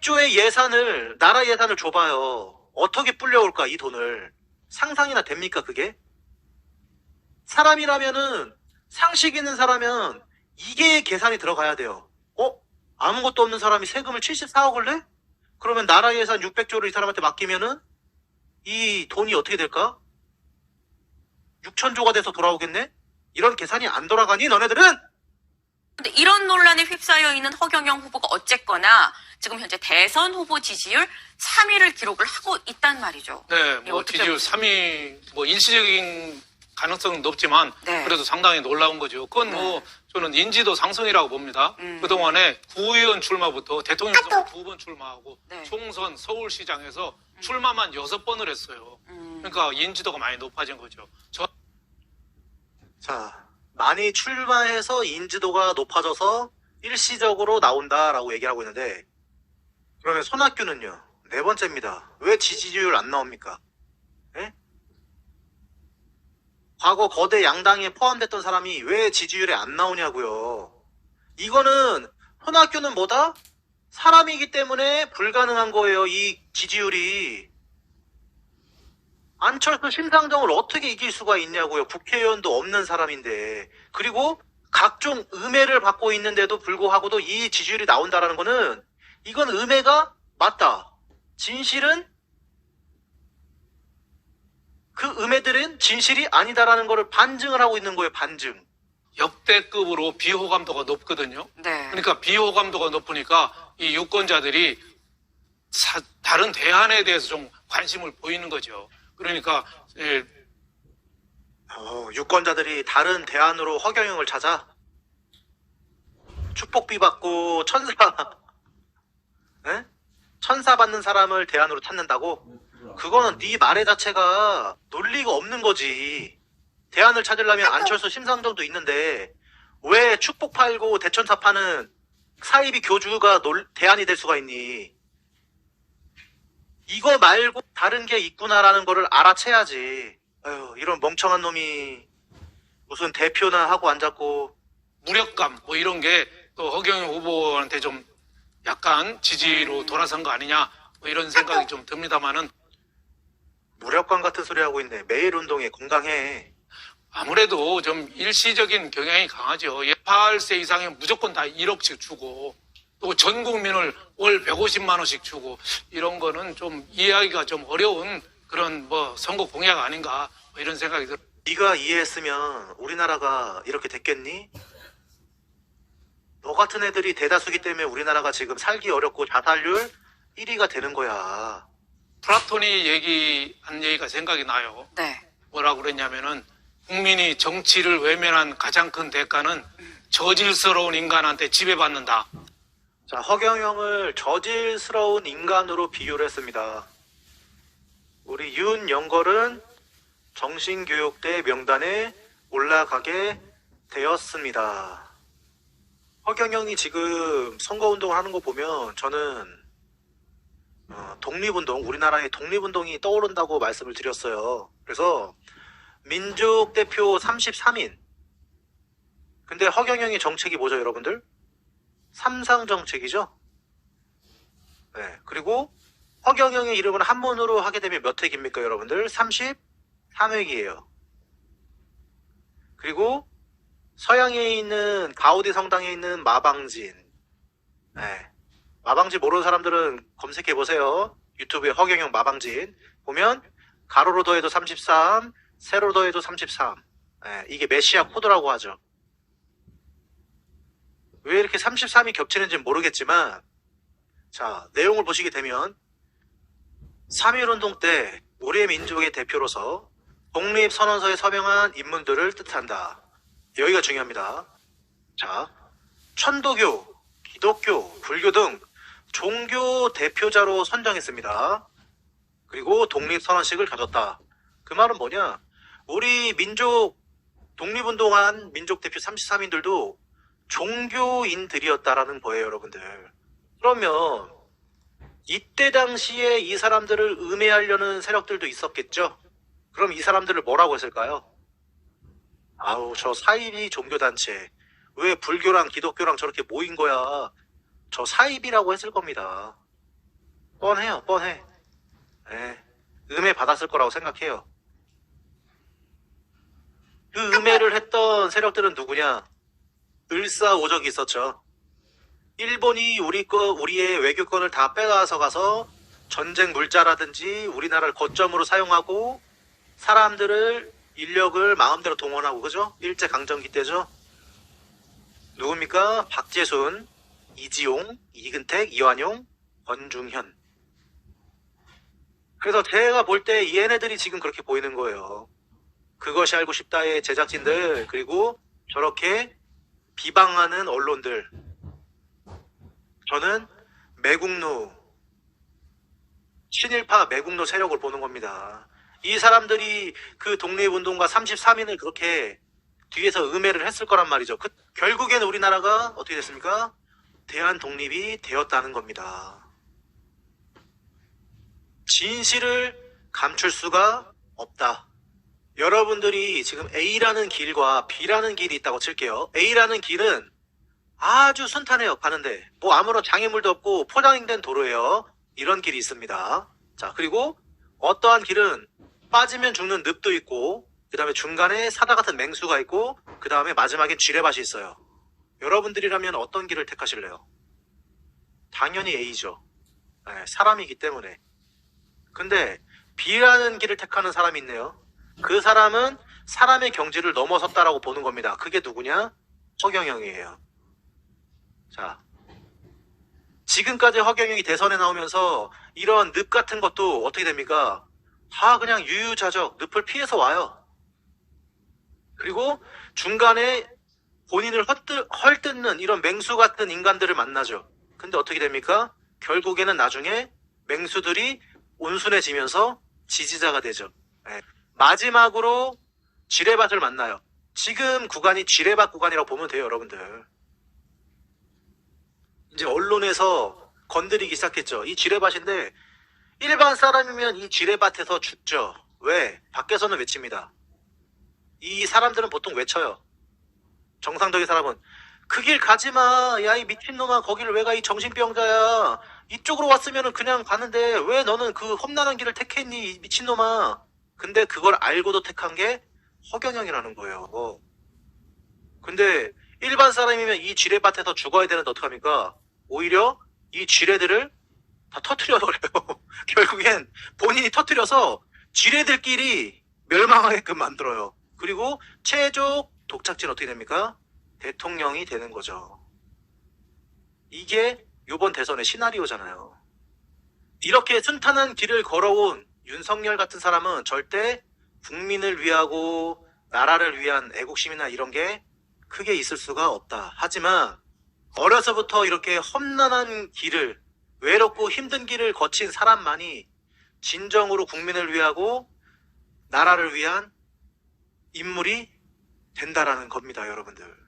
600조의 예산을, 나라 예산을 줘봐요. 어떻게 불려올까, 이 돈을. 상상이나 됩니까, 그게? 사람이라면은, 상식 있는 사람은, 이게 계산이 들어가야 돼요. 어? 아무것도 없는 사람이 세금을 74억을 내? 그러면 나라 예산 600조를 이 사람한테 맡기면은, 이 돈이 어떻게 될까? 6천조가 돼서 돌아오겠네? 이런 계산이 안 돌아가니, 너네들은? 근데 이런 논란에 휩싸여 있는 허경영 후보가 어쨌거나 지금 현재 대선 후보 지지율 3위를 기록을 하고 있단 말이죠. 네, 예, 뭐 어떻게 지지율 3위 뭐 일시적인 가능성은 높지만 네. 그래도 상당히 놀라운 거죠. 그건 뭐 저는 인지도 상승이라고 봅니다. 음. 그동안에 구의원 출마부터 대통령 선거 두 번 출마하고 네. 총선 서울시장에서 출마만 여섯 번을 했어요. 음. 그러니까 인지도가 많이 높아진 거죠. 저 자, 많이 출마해서 인지도가 높아져서 일시적으로 나온다라고 얘기를 하고 있는데, 그러면 손학규는요, 네 번째입니다. 왜 지지율 안 나옵니까? 예? 과거 거대 양당에 포함됐던 사람이 왜 지지율에 안 나오냐고요. 이거는 손학규는 뭐다? 사람이기 때문에 불가능한 거예요. 이 지지율이. 안철수 심상정을 어떻게 이길 수가 있냐고요. 국회의원도 없는 사람인데. 그리고 각종 음해를 받고 있는데도 불구하고도 이 지지율이 나온다라는 거는 이건 음해가 맞다. 진실은 그 음해들은 진실이 아니다라는 거를 반증을 하고 있는 거예요. 반증. 역대급으로 비호감도가 높거든요. 네. 그러니까 비호감도가 높으니까 이 유권자들이 사- 다른 대안에 대해서 좀 관심을 보이는 거죠. 그러니까 예, 어, 유권자들이 다른 대안으로 허경영을 찾아 축복비 받고 천사 에? 천사 받는 사람을 대안으로 찾는다고? 그거는 네 말의 자체가 논리가 없는 거지. 대안을 찾으려면 안철수 심상정도 있는데 왜 축복 팔고 대천사 파는 사이비 교주가 논- 대안이 될 수가 있니? 이거 말고 다른 게 있구나라는 거를 알아채야지. 아유, 이런 멍청한 놈이 무슨 대표나 하고 앉았고 무력감 뭐 이런 게 또 허경영 후보한테 좀 약간 지지로 돌아선 거 아니냐 뭐 이런 생각이 좀 듭니다만은 무력감 같은 소리 하고 있네. 매일 운동에 건강해. 아무래도 좀 일시적인 경향이 강하죠. 18세 이상이면 무조건 다 1억씩 주고 또 전 국민을 월 150만 원씩 주고 이런 거는 좀 이해하기가 좀 어려운 그런 뭐 선거 공약 아닌가 뭐 이런 생각이 들어요. 네가 이해했으면 우리나라가 이렇게 됐겠니? 너 같은 애들이 대다수기 때문에 우리나라가 지금 살기 어렵고 자살률 1위가 되는 거야. 플라톤이 얘기한 얘기가 생각이 나요. 네. 뭐라고 그랬냐면은 국민이 정치를 외면한 가장 큰 대가는 저질스러운 인간한테 지배받는다. 자, 허경영을 저질스러운 인간으로 비유를 했습니다. 우리 윤영걸은 정신교육대 명단에 올라가게 되었습니다. 허경영이 지금 선거운동을 하는 거 보면 저는 어, 독립운동, 우리나라의 독립운동이 떠오른다고 말씀을 드렸어요. 그래서 민족 대표 33인. 근데 허경영의 정책이 뭐죠, 여러분들? 삼상 정책이죠. 네. 그리고 허경영의 이름을 한문으로 하게 되면 몇 획입니까, 여러분들? 33획이에요. 그리고 서양에 있는 가우디 성당에 있는 마방진. 네. 마방진 모르는 사람들은 검색해 보세요. 유튜브에 허경영 마방진 보면 가로로 더해도 33, 세로 더해도 33. 네, 이게 메시아 코드라고 하죠. 왜 이렇게 33이 겹치는지는 모르겠지만, 자, 내용을 보시게 되면, 3.1운동 때 우리의 민족의 대표로서 독립선언서에 서명한 인물들을 뜻한다. 여기가 중요합니다. 자, 천도교, 기독교, 불교 등 종교 대표자로 선정했습니다. 그리고 독립선언식을 가졌다. 그 말은 뭐냐? 우리 민족, 독립운동한 민족 대표 33인들도 종교인들이었다라는 거예요, 여러분들. 그러면 이때 당시에 이 사람들을 음해하려는 세력들도 있었겠죠? 그럼 이 사람들을 뭐라고 했을까요? 아우, 저 사이비 종교단체. 왜 불교랑 기독교랑 저렇게 모인 거야? 저 사이비라고 했을 겁니다. 뻔해요, 뻔해. 예, 음해 받았을 거라고 생각해요. 그 음해를 했던 세력들은 누구냐? 을사오적이 있었죠. 일본이 우리 거, 우리의 외교권을 다 빼앗아 가서 전쟁 물자라든지 우리나라를 거점으로 사용하고 사람들을 인력을 마음대로 동원하고 그죠? 일제 강점기 때죠. 누굽니까? 박재순, 이지용, 이근택, 이완용, 권중현. 그래서 제가 볼 때 얘네들이 지금 그렇게 보이는 거예요. 그것이 알고 싶다의 제작진들 그리고 저렇게 비방하는 언론들. 저는 매국노 친일파 매국노 세력을 보는 겁니다. 이 사람들이 그 독립운동가 33인을 그렇게 뒤에서 음해를 했을 거란 말이죠. 그, 결국에는 우리나라가 어떻게 됐습니까? 대한 독립이 되었다는 겁니다. 진실을 감출 수가 없다. 여러분들이 지금 A라는 길과 B라는 길이 있다고 칠게요. A라는 길은 아주 순탄해요, 가는데. 뭐 아무런 장애물도 없고 포장된 도로예요. 이런 길이 있습니다. 자, 그리고 어떠한 길은 빠지면 죽는 늪도 있고, 그 다음에 중간에 사다 같은 맹수가 있고, 그 다음에 마지막엔 쥐레밭이 있어요. 여러분들이라면 어떤 길을 택하실래요? 당연히 A죠. 네, 사람이기 때문에. 근데 B라는 길을 택하는 사람이 있네요. 그 사람은 사람의 경지를 넘어섰다라고 보는 겁니다. 그게 누구냐? 허경영이에요. 자, 지금까지 허경영이 대선에 나오면서 이런 늪 같은 것도 어떻게 됩니까? 다 그냥 유유자적 늪을 피해서 와요. 그리고 중간에 본인을 헛들, 헐뜯는 이런 맹수 같은 인간들을 만나죠. 근데 어떻게 됩니까? 결국에는 나중에 맹수들이 온순해지면서 지지자가 되죠. 예. 마지막으로 지뢰밭을 만나요. 지금 구간이 지뢰밭 구간이라고 보면 돼요, 여러분들. 이제 언론에서 건드리기 시작했죠. 이 지뢰밭인데 일반 사람이면 이 지뢰밭에서 죽죠. 왜? 밖에서는 외칩니다. 이 사람들은 보통 외쳐요. 정상적인 사람은 그 길 가지 마. 야, 이 미친놈아. 거기를 왜 가? 이 정신병자야. 이쪽으로 왔으면 그냥 가는데 왜 너는 그 험난한 길을 택했니? 이 미친놈아. 근데 그걸 알고도 택한 게 허경영이라는 거예요. 근데 일반 사람이면 이 지뢰밭에서 죽어야 되는데 어떡합니까? 오히려 이 지뢰들을 다 터트려버려요. 결국엔 본인이 터트려서 지뢰들끼리 멸망하게끔 만들어요. 그리고 최종 독착지는 어떻게 됩니까? 대통령이 되는 거죠. 이게 이번 대선의 시나리오잖아요. 이렇게 순탄한 길을 걸어온 윤석열 같은 사람은 절대 국민을 위하고 나라를 위한 애국심이나 이런 게 크게 있을 수가 없다. 하지만 어려서부터 이렇게 험난한 길을 외롭고 힘든 길을 거친 사람만이 진정으로 국민을 위하고 나라를 위한 인물이 된다라는 겁니다, 여러분들.